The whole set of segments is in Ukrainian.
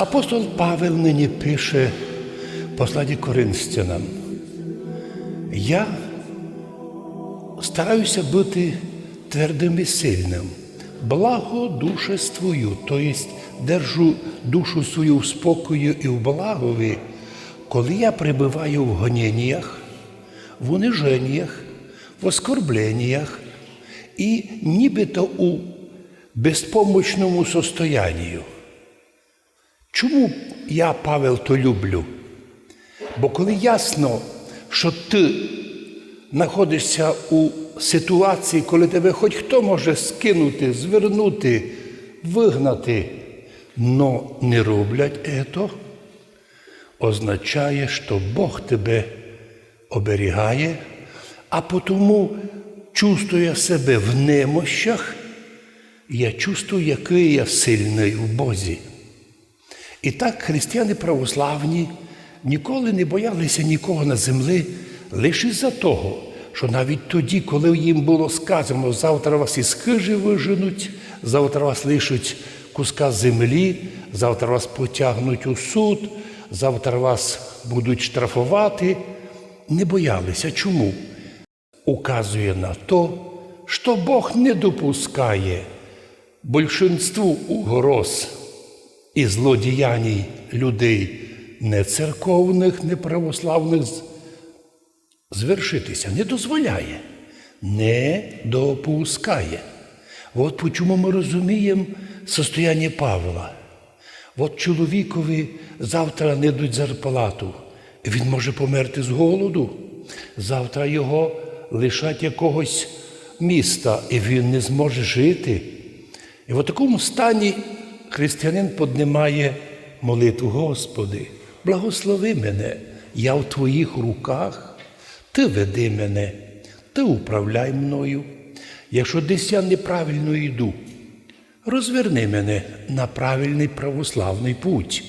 Апостол Павел нині пише в посланні Коринфянам. Я стараюся бути твердим і сильним, благодушествую, тобто держу душу свою в спокою і в благові, коли я пребуваю в гоніннях, в униженнях, в оскорбленнях і нібито у безпомощному состоянні. Чому я, Павел, то люблю? Бо коли ясно, що ти знаходишся у ситуації, коли тебе хоч хто може скинути, звернути, вигнати, но не роблять ето, означає, що Бог тебе оберігає, а тому чувствує себе в немощах, я чувствую, який я сильний в Бозі. І так християни православні ніколи не боялися нікого на землі лише із-за того, що навіть тоді, коли їм було сказано, завтра вас із хижі виженуть, завтра вас лишуть куска землі, завтра вас потягнуть у суд, завтра вас будуть штрафувати, не боялися. Чому? Указує на то, що Бог не допускає большинству угроз і злодіяній людей не церковних, не православних звершитися. Не дозволяє, не допускає. От чому ми розуміємо состояння Павла. От чоловікові завтра не дадуть зарплату. Він може померти з голоду. Завтра його лишать якогось міста, і він не зможе жити. І в такому стані християнин піднімає молитву, Господи, благослови мене, я в Твоїх руках, Ти веди мене, Ти управляй мною. Якщо десь я неправильно йду, розверни мене на правильний православний путь.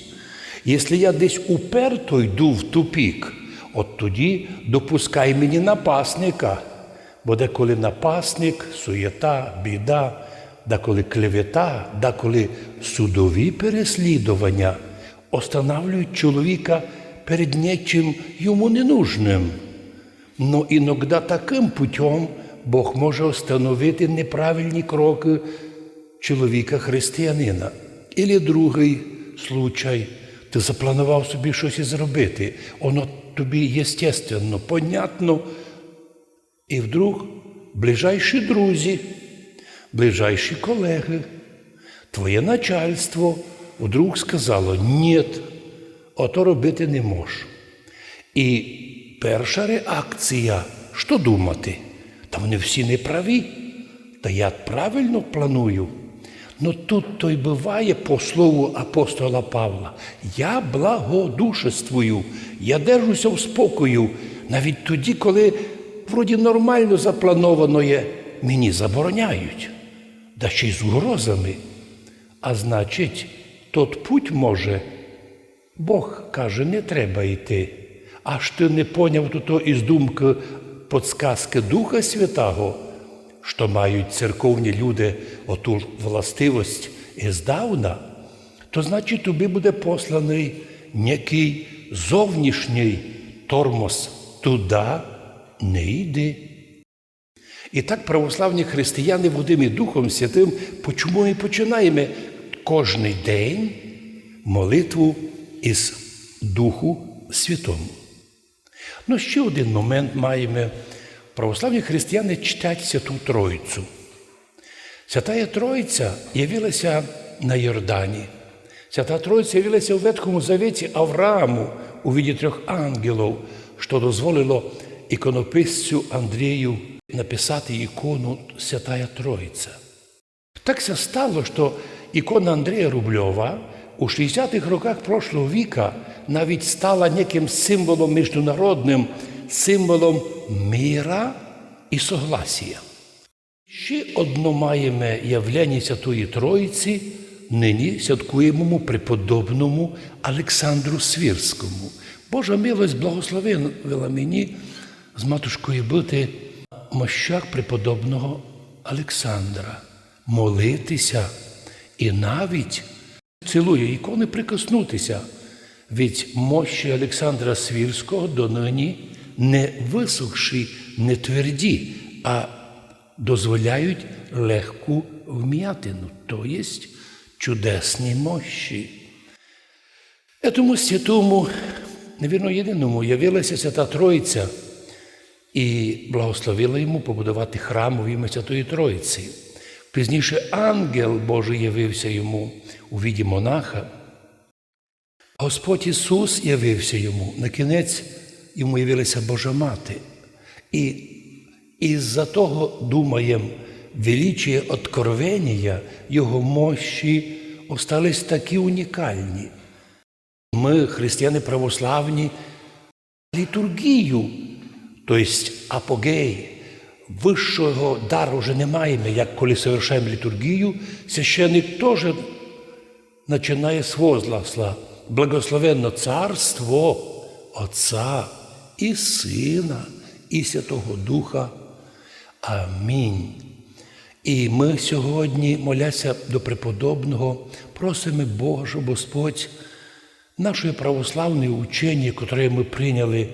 Якщо я десь уперто йду в тупік, от тоді допускай мені напасника. Бо деколи напасник, суєта, біда, деколи клевета, деколи судові переслідування останавливають чоловіка перед нечим йому ненужним. Но іноді таким путем Бог може встановити неправильні кроки чоловіка християнина. Ілі другий случай, ти запланував собі щось зробити. Воно тобі єстественно, понятно. І вдруг ближайші друзі, ближайші колеги, твоє начальство вдруг сказало, ні, ото робити не можу. І перша реакція, що думати? Та вони всі не праві. Та я правильно планую. Ну тут то й буває по слову апостола Павла. Я благодушествую, я держуся в спокою, навіть тоді, коли вроді нормально заплановано мені забороняють, да ще й з угрозами. А значить, тот путь може, Бог каже, не треба йти. Аж ти не поняв то із думки подсказки Духа Святого, що мають церковні люди оту властивость іздавна, то значить тобі буде посланий некий зовнішній тормоз туди не йди. І так православні християни Водим і Духом Святим, почому ми починаємо кожний день молитву із Духу Святому. Ну, ще один момент маємо. Православні християни читать Святу Троїцю. Святая Троїця явилася на Йордані. Свята Троїця явилася у Ветхому Завіті Аврааму у віді трьох ангелів, що дозволило іконописцю Андрію написати ікону Святая Троїця. Так все стало, що ікона Андрія Рубльова у 60-х роках прошлого віка навіть стала неким символом міжнародним, символом міра і согласія. Ще одно маємо явлення Святої Троїці, нині святкуємому преподобному Олександру Свірському. Божа милость благословила мені з матушкою бути мощах преподобного Олександра, молитися і навіть цілує ікони прикоснутися. Від мощі Олександра Свірського до нині не висохші, не тверді, а дозволяють легку вм'ятину, то є чудесні мощі. Этому святому, невірно єдиному, явилася Свята Троїця і благословила йому побудувати храм у ім'я Святої Троїці. Пізніше ангел Божий явився йому у віді монаха. Господь Ісус явився йому. На кінець йому явилася Божа Мати. І із-за того, думаємо, величие откровення, Його мощі остались такі унікальні. Ми, християни православні, літургію, тобто апогей, вищого дару вже не маємо, як коли совершаємо літургію, священник теж починає з возгласла. Благословенно царство Отця і Сина, і Святого Духа. Амінь. І ми сьогодні, моляся до преподобного, просимо Бога, Господь нашої православної учені, яке ми прийняли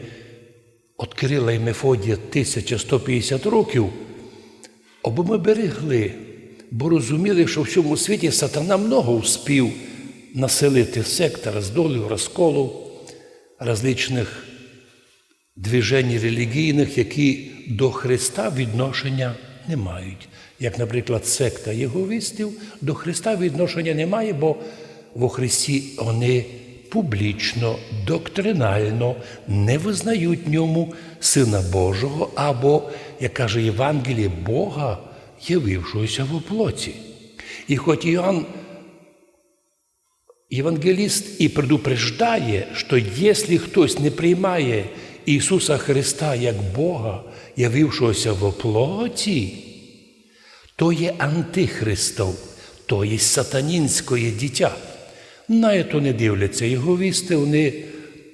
від Кирила і Мефодія 1150 років, аби ми берегли, бо розуміли, що в цьому світі сатана много успів населити сект, роздолів, розколів, различних движень релігійних, які до Христа відношення не мають. Як, наприклад, секта єговістів до Христа відношення немає, бо во Христі вони публічно, доктринально не визнають ньому Сина Божого або, як каже Євангеліє, Бога, явившогося в плоті. І хоч Іоанн Євангеліст і предупреждає, що якщо хтось не приймає Ісуса Христа як Бога, явившогося в плоті, то є антихристов, то є сатанінське дитя. На то не дивляться його вісти, вони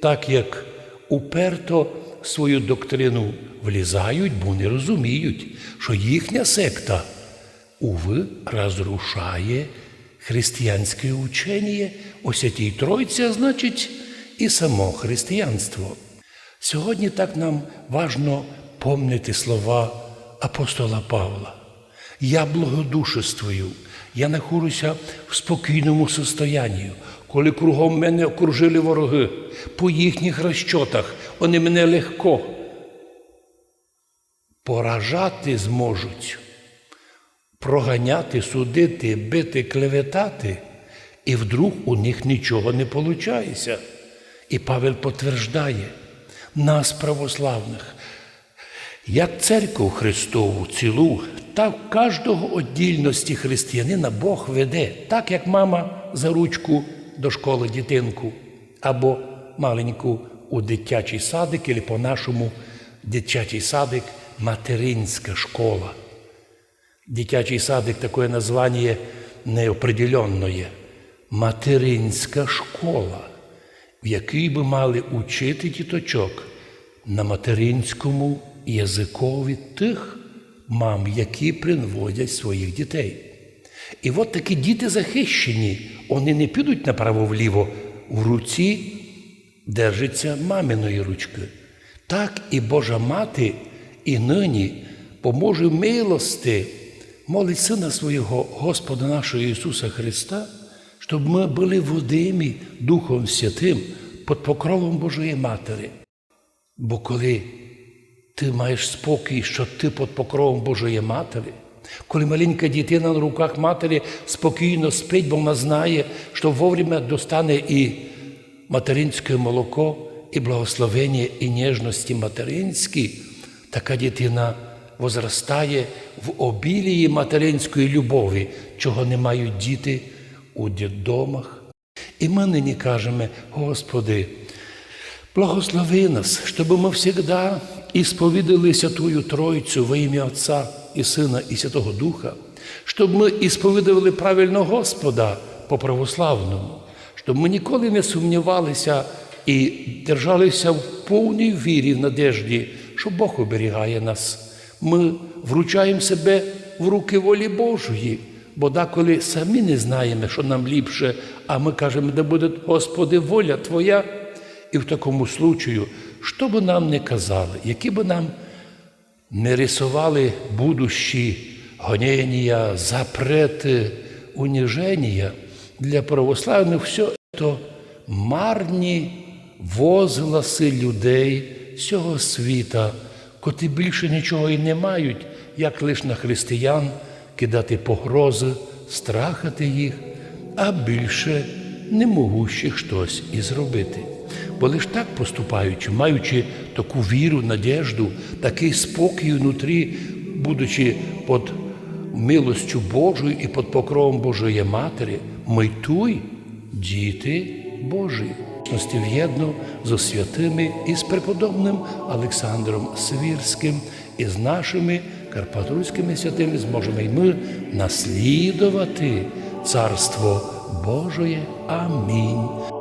так як уперто свою доктрину влізають, бо не розуміють, що їхня секта, уви, розрушає християнське учення о Святій Тройці, а значить, і само християнство. Сьогодні так нам важно помнити слова апостола Павла. Я благодушествую, я знаходжуся в спокійному состоянні, коли кругом мене окружили вороги, по їхніх розчотах вони мене легко поражати зможуть, проганяти, судити, бити, клеветати, і вдруг у них нічого не виходить. І Павел потверждає нас, православних, як церкву Христову цілу, так кожного віддільності християнина Бог веде, так як мама за ручку до школи дитинку, або маленьку у дитячий садик, або по-нашому дитячий садик материнська школа. Дитячий садик таке названня неопределенне. Материнська школа, в якій би мали учити діточок на материнському язикові тих мам, які принводять своїх дітей. І от такі діти захищені, вони не підуть направо-вліво, в руці держиться маминої ручки. Так і Божа Мати і нині поможе милости, молить Сина свого Господа нашого Ісуса Христа, щоб ми були водимі Духом Святим під покровом Божої Матері. Бо коли ти маєш спокій, що ти під покровом Божої Матері, коли маленька дитина на руках матері спокійно спить, бо вона знає, що вовремя достане і материнське молоко, і благословення, і ніжності материнські, така дитина возростає в обілії материнської любові, чого не мають діти у дітдомах. І ми нині кажемо, Господи, благослови нас, щоб ми завжди ісповідали Святую Тройцю во ім'я Отця і Сина, і Святого Духа, щоб ми ісповідували правильно Господа по православному, щоб ми ніколи не сумнівалися і держалися в повній вірі, в надежді, що Бог оберігає нас. Ми вручаємо себе в руки волі Божої, Бо деколи самі не знаємо, що нам ліпше, а ми кажемо, де буде, Господи, воля Твоя. І в такому случаю, що би нам не казали, які би нам не рисували будущі гонения, запрети, уніження, для православних все це марні возгласи людей цього світа, котрі більше нічого і не мають, як лише на християн кидати погрози, страхати їх, а більше не могущих щось і зробити. Бо лиш так поступаючи, маючи таку віру, надежду, такий спокій внутрі, будучи під милостю Божою і під покровом Божої Матері, ми туй, діти Божі. В'єдно з святими і з преподобним Олександром Свірським і з нашими карпатруськими святими зможемо й ми наслідувати Царство Божоє. Амінь.